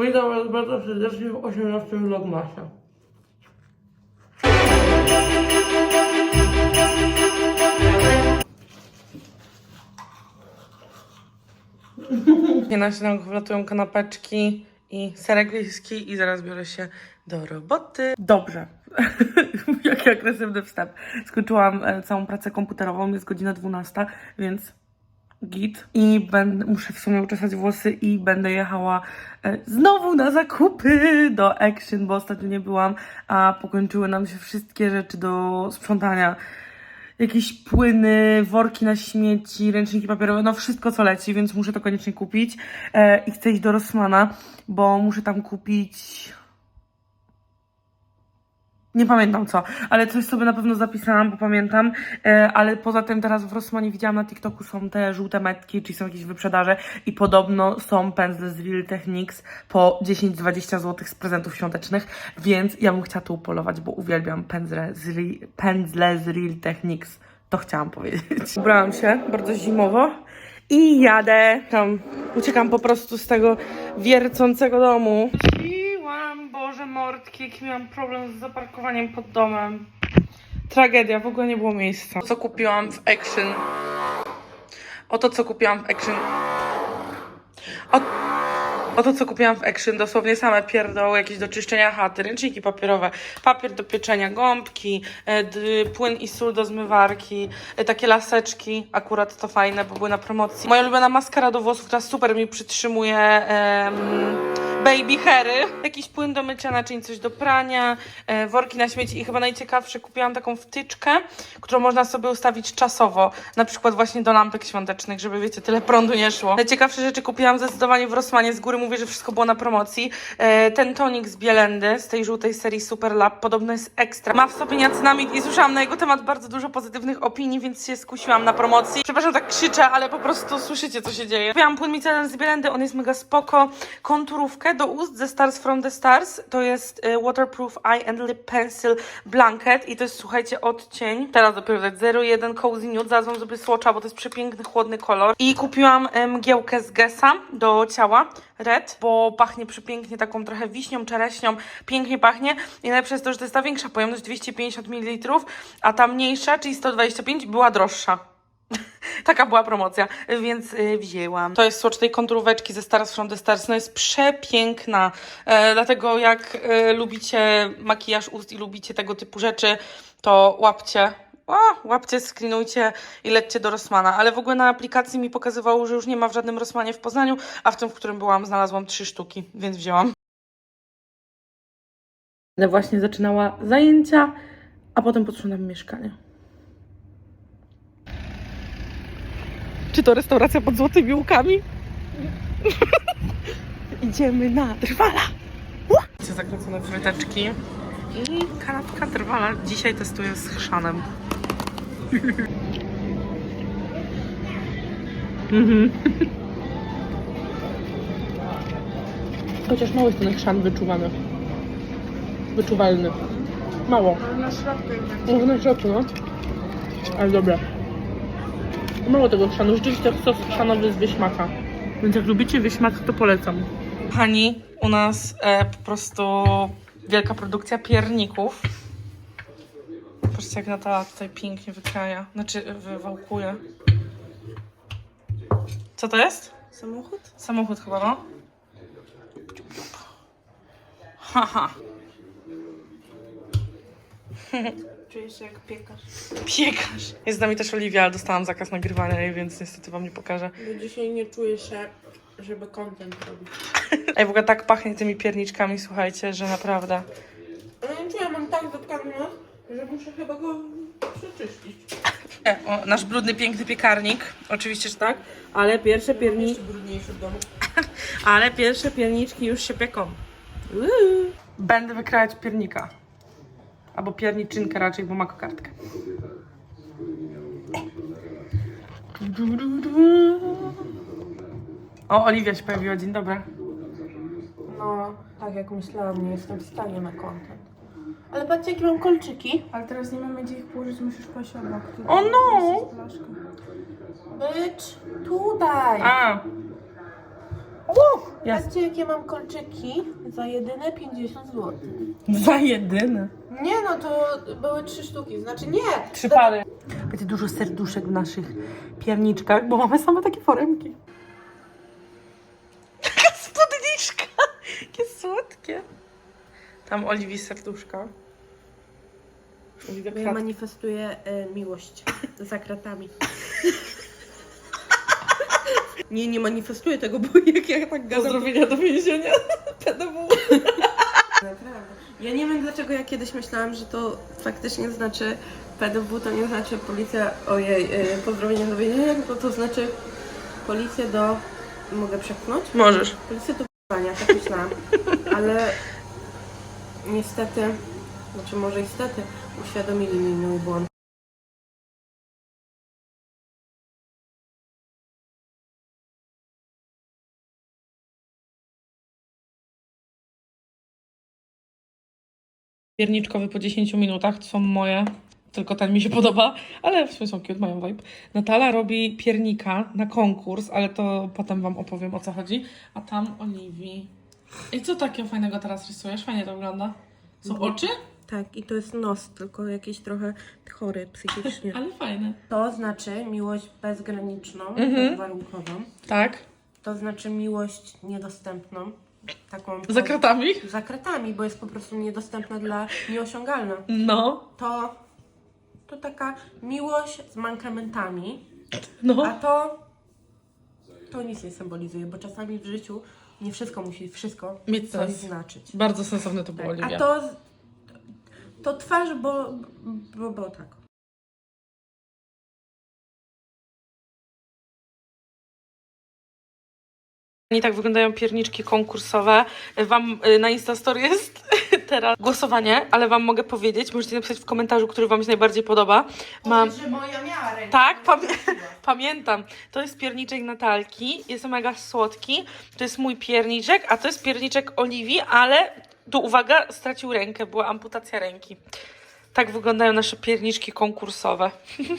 Witam Was bardzo serdecznie w 18 vlogmasie. Na śniadanku wlatują kanapeczki i serek wiejski i zaraz biorę się do roboty. Dobrze. Jaki agresywny wstęp. Skończyłam e, całą pracę komputerową, jest godzina 12, więc git. I będę, muszę w sumie uczesać włosy i będę jechała e, znowu na zakupy do Action, bo ostatnio nie byłam, a pokończyły nam się wszystkie rzeczy do sprzątania. Jakieś płyny, worki na śmieci, ręczniki papierowe, no wszystko co leci, więc muszę to koniecznie kupić. E, I chcę iść do Rossmana, bo muszę tam kupić nie pamiętam co, ale coś sobie na pewno zapisałam, bo pamiętam. E, ale poza tym teraz w Rossmanie widziałam na TikToku są te żółte metki, czyli są jakieś wyprzedaże i podobno są pędzle z Real Techniques po 10-20 zł z prezentów świątecznych, więc ja bym chciała tu upolować, bo uwielbiam pędzle z, pędzle z Real Techniques. To chciałam powiedzieć. Ubrałam się bardzo zimowo i jadę. Tam uciekam po prostu z tego wiercącego domu. Mordki, jaki miałam problem z zaparkowaniem pod domem. Tragedia, w ogóle nie było miejsca. Co kupiłam w Action? Oto co kupiłam w Action. Oto co kupiłam w Action, dosłownie same pierdoły, jakieś do czyszczenia chaty, ręczniki papierowe, papier do pieczenia, gąbki, e, płyn i sól do zmywarki, e, takie laseczki, akurat to fajne, bo były na promocji. Moja ulubiona maskara do włosów, która super mi przytrzymuje em, baby hairy, jakiś płyn do mycia naczyń, coś do prania, e, worki na śmieci i chyba najciekawsze kupiłam taką wtyczkę, którą można sobie ustawić czasowo, na przykład właśnie do lampek świątecznych, żeby wiecie, tyle prądu nie szło. Najciekawsze rzeczy kupiłam zdecydowanie w Rossmanie, z góry mówię, że wszystko było na promocji. E, ten tonik z Bielendy, z tej żółtej serii Super Lab, podobno jest ekstra. Ma w sobie niacinamid i słyszałam na jego temat bardzo dużo pozytywnych opinii, więc się skusiłam na promocji. Przepraszam, tak krzyczę, ale po prostu słyszycie, co się dzieje. Kupiłam płyn micelarny z Bielendy, on jest mega spoko. Konturówkę do ust ze Stars from the Stars, to jest e, Waterproof Eye and Lip Pencil Blanket i to jest, słuchajcie, odcień. Teraz dopiero widać 01 Cozy Nude, zaraz wam zrobię swatcha, bo to jest przepiękny, chłodny kolor. I kupiłam mgiełkę z Gessa do ciała, Red, bo pachnie przepięknie, taką trochę wiśnią, czereśnią, pięknie pachnie. I najlepsze jest to, że to jest ta większa pojemność, 250 ml, a ta mniejsza, czyli 125, była droższa. Taka była promocja, więc y, wzięłam. To jest swatch tej konturóweczki ze Stars from the Stars. No jest przepiękna. E, dlatego jak e, lubicie makijaż ust i lubicie tego typu rzeczy, to łapcie. A, łapcie, screenujcie i lećcie do Rossmana. Ale w ogóle na aplikacji mi pokazywało, że już nie ma w żadnym Rossmanie w Poznaniu, a w tym, w którym byłam, znalazłam trzy sztuki, więc wzięłam. Właśnie zaczynała zajęcia, a potem podsprzątam mieszkanie. Czy to restauracja pod złotymi łukami? Idziemy na drwala. Ła! Zakręcone fryteczki i kanapka drwala. Dzisiaj testuję z chrzanem. Mhm. Chociaż mało jest ten chrzan wyczuwany. Wyczuwalny. Mało. Na środku. Może na środku, no. Ale dobra. Mało tego chrzanu. Rzeczywiście sos chrzanowy z wieśmaka. Więc jak lubicie wieśmak, to polecam. Kochani, u nas e, po prostu wielka produkcja pierników. Patrzcie, jak Natala tutaj pięknie wykraja. Znaczy, wywałkuje. Co to jest? Samochód? Samochód chyba, no. Haha. Czuję się jak piekarz. Piekarz. Jest z nami też Oliwia, ale dostałam zakaz nagrywania jej, więc niestety wam nie pokażę. Bo dzisiaj nie czuję się, żeby content robić. Ej, w ogóle tak pachnie tymi pierniczkami, słuchajcie, że naprawdę. Ale nie czuję, mam tak zatkany nos, że muszę chyba go przeczyścić. E, o, nasz brudny, piękny piekarnik. Oczywiście, że tak. Ale pierwsze pierni... Jeszcze brudniejszy w domu. Ale pierwsze pierniczki już się pieką. Uuu. Będę wykrajać piernika. Albo pierniczynkę raczej, bo ma kokardkę. O, Oliwia się pojawiła, dzień dobry. No, tak jak myślałam, nie jestem w stanie na content. Ale patrzcie, jakie mam kolczyki. Ale teraz nie mamy gdzie ich położyć, musisz pójść obok. O no! jest flaszka. Być tutaj. A! Jest. Patrzcie, jakie mam kolczyki za jedyne 50 zł. Za jedyne. Nie no, to były trzy sztuki, znaczy nie! Trzy pary. Będzie dużo serduszek w naszych pierniczkach, bo mamy same takie foremki. Taka spódniczka. Jakie słodkie. Tam Oliwii serduszka. Widzę Ja krat- manifestuję e, miłość za kratami. Nie, nie manifestuję tego, bo jak ja tak gadam, Pozdrowienia do więzienia. PDW. Naprawdę. Ja nie wiem dlaczego ja kiedyś myślałam, że to faktycznie znaczy PDW to nie znaczy policja, ojej, yy, pozdrowienia do więzienia, tylko to znaczy policja do, mogę przepchnąć? Możesz. Policja do p***ania, tak myślałam. Ale niestety, znaczy może niestety, uświadomili mi mój błąd. Pierniczkowy po 10 minutach to są moje. Tylko ten mi się podoba, ale w sumie są cute, mają vibe. Natala robi piernika na konkurs, ale to potem wam opowiem o co chodzi. A tam Oliwii. I co takiego fajnego teraz rysujesz? Fajnie to wygląda. Są oczy? Tak, i to jest nos, tylko jakiś trochę chory psychicznie. Ale fajne. To znaczy miłość bezgraniczną, Mhm. bezwarunkową. Tak? To znaczy miłość niedostępną. Taką Za kratami? za kratami, bo jest po prostu niedostępna dla nieosiągalna. No. To, to taka miłość z mankamentami, a No. to to nic nie symbolizuje, bo czasami w życiu nie wszystko musi wszystko Mieć coś sens. znaczyć. Bardzo sensowne to było, Tak. Oliwia. A to to twarz, bo, bo, bo tak. I tak wyglądają pierniczki konkursowe. Wam y, na Instastory jest teraz głosowanie, ale wam mogę powiedzieć, możecie napisać w komentarzu, który wam się najbardziej podoba. Mam... że moja. Tak, pamię- pamiętam. To jest pierniczek Natalki, jest mega słodki. To jest mój pierniczek, a to jest pierniczek Oliwii, ale tu uwaga, stracił rękę, była amputacja ręki. Tak wyglądają nasze pierniczki konkursowe.